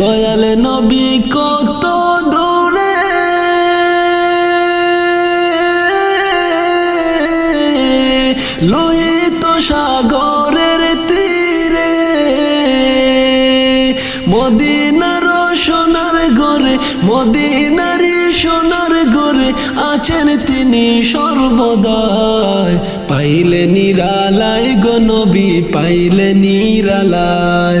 দয়াল নবী কত দূরে। লোহিত সাগরের তীরে, মদিনার সোনার ঘরে, মদিনারি সোনার ঘরে আছেন তিনি সর্বদায়। পাইলে নিরালায় গনবি পাইলে নিরালায়।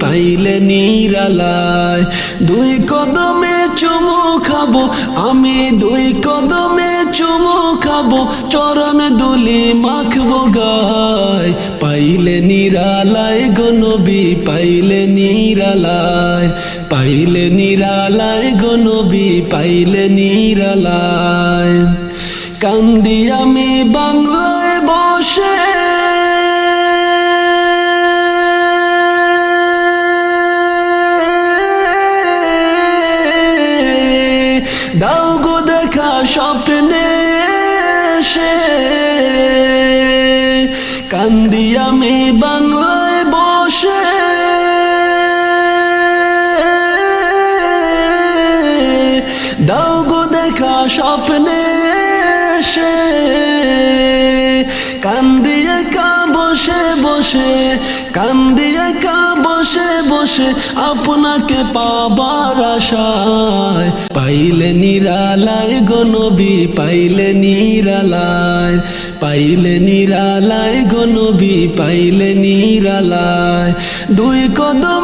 পাইলে নিরালায়। দুই কদমে চুমু খাব, আমি দুই কদমে চুমু খাব, চরণ দুলি মাখবো গায়। পাইলে নিরালায় গনবি পাইলে নিরালায়। পাইলে নিরালায় গনবি পাইলে নিরালায়। কান্দি আমি বাংলায় বসে বসে কান্দিয়ে কা বসে বসে আপনাকে পাবার আশায়। পাইলে নিরালায় গনবি পাইলে নিরালায়। পাইলে নিরালায় গনবি পাইলে নিরালায়। দুই কদমে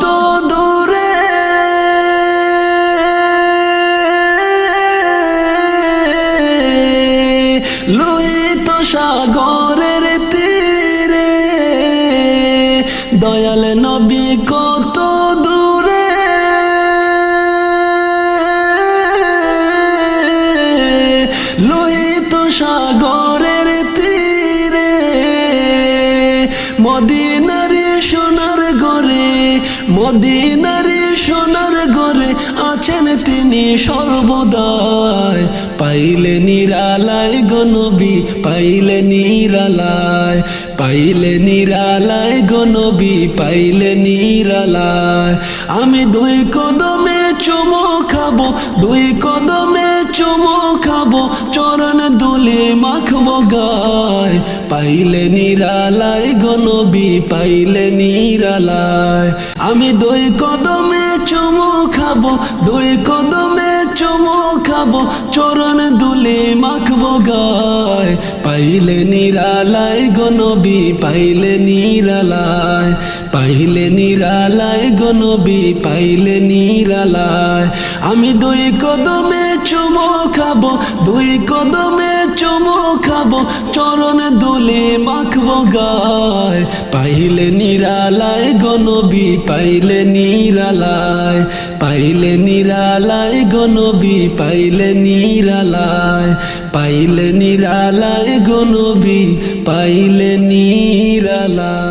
সাগরের তীরে, মদিনারে সোনার ঘরে মদ সোনার ঘরে আছেন তিনি সর্বদাই। পাইলে নিরালায় গনবী পাইলে নিরালায় পাইলে নিরালায় গনবী পাইলে নিরালায়। আমি দুই চুমো খাব, দুই কদমে চুমো খাব, চরণ দুলে মাখবো গায়। পাইলে নিরালায় গনবী পাইলে নিরালায়। আমি দুই কদমে চুমো খাব, দুই কদমে চুমো খাব, চরণ দুলে মাখবো গায়। পাইলে নিরালায় গনবী পাইলে নিরালায়। পাইলে নিরালায় গনবী পাইলে নিরালায়। আমি দুই কদমে চুমো খাব, দুই কদমে চুমো খাব, চরণ দুলে মাখবো গায়। পাইলে নিরালায় গনবী পাইলে নিরালায়। পাইলে নিরালায় গনবী পাইলে নিরালায়। পাইলে নিরালায় গনবী পাইলে নিরালায়।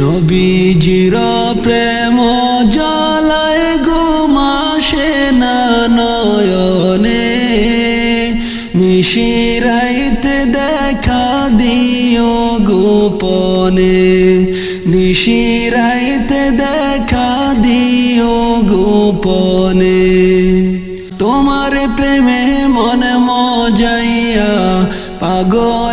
নবীজির প্রেম জ্বালায় ঘুমাসে না নয়নে নিশিরাইতে দেখা দিও গোপনে। নিশিরাইতে দেখা দিও গোপনে। তোমার প্রেমে মনে মজাইয়া মতন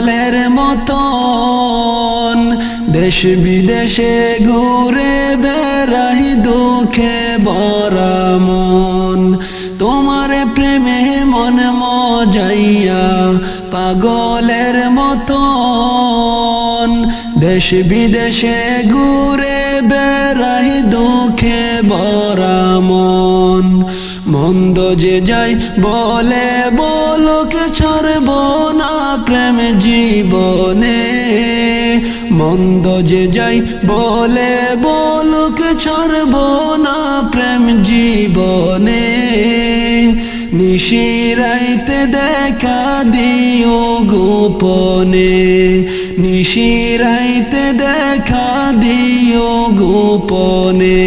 দেশ বিদেশে ঘুরে বেড়াই দুঃখে বরা মন। তোমার প্রেমে মন মজাইয়া পাগলের মতন। দেশ বিদেশে ঘুরে বেড়াই দুঃখে বরা মন। মন্দ যে যাই বলে বলক ছাড়ব না প্রেম জীবনে। মন্দ যে যাই বলে বলক ছাড়ব না প্রেম জীবনে। নিশিরাইতে দেখা দিও গোপনে। নিশিরাইতে দেখা দিও গোপনে।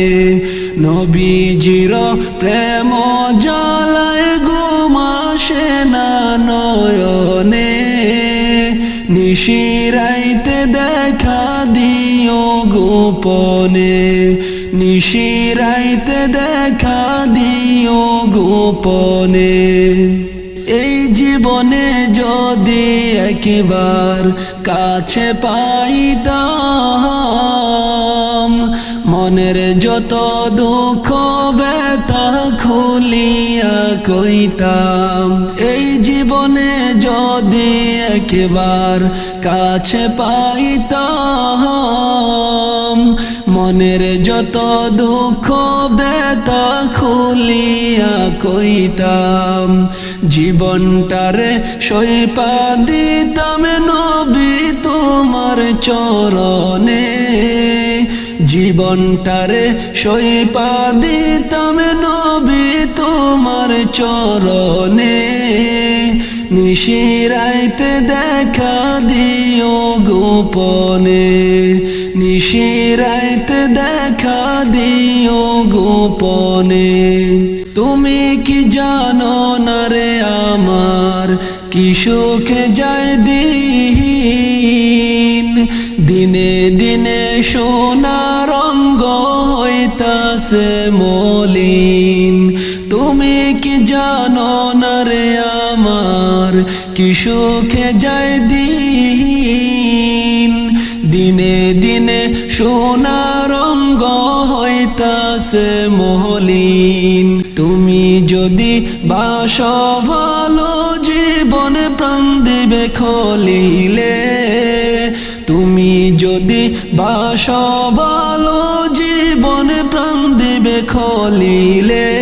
নবীজির প্রেম জ্বালায় নিশিরাইতে দেখা দিও গোপনে। নিশিরাইতে দেখা দিও গোপনে। এই জীবনে যদি একবার কাছে পাইতাম, মনের যত দুঃখ ব্যথা খুলিয়া কইতাম, এই জীবনে যদি একবার কাছে পাইতাম। মনের যত দুঃখ ব্যথা খুলিয়া কইতাম। জীবনটারে সইপা দিতাম নবী তোমার চরণে। জীবনটারে সইপা দিতাম নবী তোমার চরণে। নিশিরাইতে দেখা দিও গোপনে। নিশিরাইতে দেখা দিও গোপনে। তুমি কি জানো না রে আমার? কি সুখে যায় দিন? দিনে দিনে সোনা রঙ্গ হইতাছে মলিন। তুমি কি জানো না রে আমার? কি সুখে যায় দিন? দিনে দিনে সোনা রঙ্গ হইতাছে মহলিন। তুমি যদি বাস ভালো জীবনে প্রাণ দেবে খলিলে। তুমি যদি বাস ভালো জীবন খলিলে।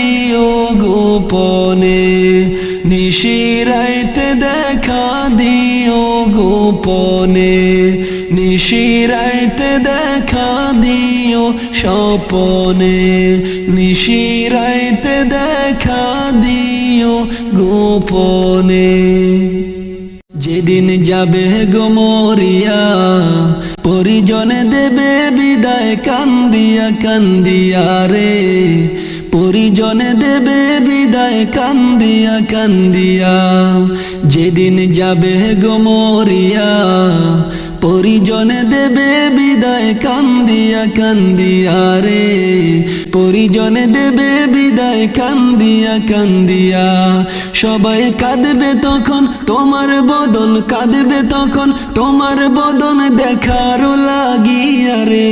গোপনে নিশিরাইতে দেখা দিও গোপনে নিশিরাইতে দেখা দিও স্বপনে নিশিরাইতে দেখা দিও গোপনে যেদিন যাবে গোমরিয়া পরিজনে দেবে বিদায়, কান্দিয়া কান্দিয়া রে। পরিজনে দেবে বিদায়, কান্দিয়া কান্দিয়া। যেদিন যাবে গোমরিয়া পরিজনে দেবে বিদায়, কান্দিয়া কান্দিয়া রে। পরিজনে দেবে বিদায়, কান্দিয়া কান্দিয়া। সবাই কাঁদবে তখন তোমার বদন, কাঁদবে তখন তোমার বদন দেখার লাগিয়া রে।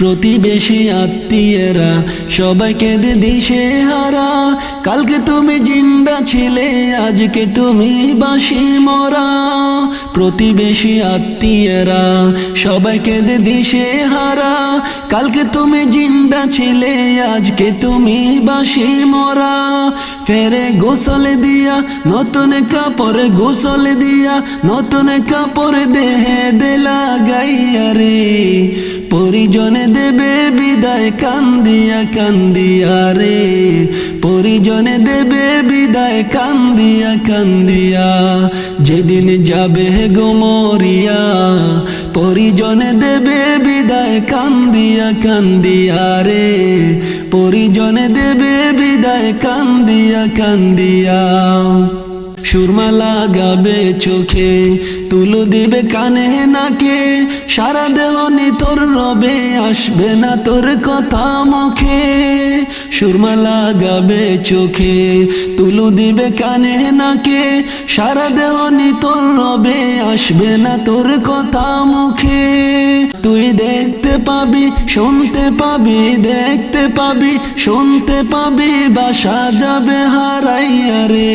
প্রতিবেশী আত্মীয়রা সবাইকে দে দিশে হারা। কালকে তুমি জিন্দা ছিলে, আজকে তুমি বাসি মরা। প্রতিবেশী আত্মীয়রা সবাইকে দে দিশে হারা। কালকে তুমি জিন্দা ছিলে, আজকে তুমি বাসি মরা। ফেরে গোসল দিয়া, নতুন কাপড় গোসল দিয়া, নতুন কাপড় দেহে দে লাগাইয়া রে। পরিজনে দেবে বিদায়, কান্দিয়া কান্দিয়া রে। পরিজনে দেবে বিদায়, কান্দিয়া কান্দিয়া। যেদিন যাবে গোমরিয়া পরিজনে দেবে বিদায়, কান্দিয়া কান্দিয়া রে। পরিজনে দেবে বিদায়, কান্দিয়া কান্দিয়া। সুরমা লাগাবে চোখে তুলো দিবে কানে নাকে, সারা দেহ তোর রবে, আসবে না তোর কথা মুখে। সুরমা লাগাবে চোখে, তুলো দিবে কানে নাকে, সারা দেহ তোর রবে, আসবে না তোর কথা মুখে। তুই দেখতে পাবি, শুনতে পাবি, দেখতে পাবি, শুনতে পাবি, বাসা যাবে হারাইয়া রে।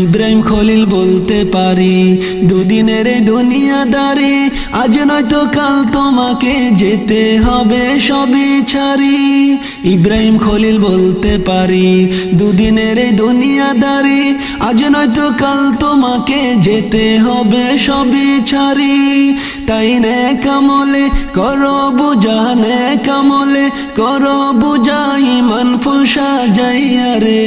ইব্রাহিম খলিল বলতে পারি, দুদিনের দুনিয়াদারি, আজ নয়তো কাল তোমাকে যেতে হবে সবই ছাড়ি। ইব্রাহিম খলিল বলতে পারি, দুদিনের দুনিয়াদারি, আজ নয়তো কাল তোমাকে যেতে হবে সবই ছাড়ি। তাই নে কামলে করো বুঝা নে কামলে করো বুঝা, ইমান ফুল সাজাইয়া রে।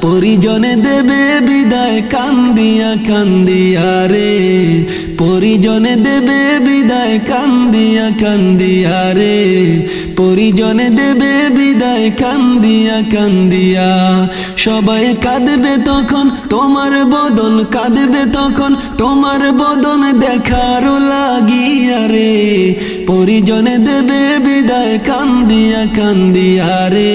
পরিজনে দেবে বিদায়, কান্দিয়া কান্দিয়া রে। পরিজনে দেবে বিদায়, কান্দিয়া কান্দিয়া রে। পরিজনে দেবে বিদায়, কান্দিয়া কান্দিয়া। সবাই কাঁদবে তখন তোমার বদন, কাঁদবে তখন তোমার বদন দেখার লাগিয়া রে। পরিজনে দেবে বিদায়, কান্দিয়া কান্দিয়া রে।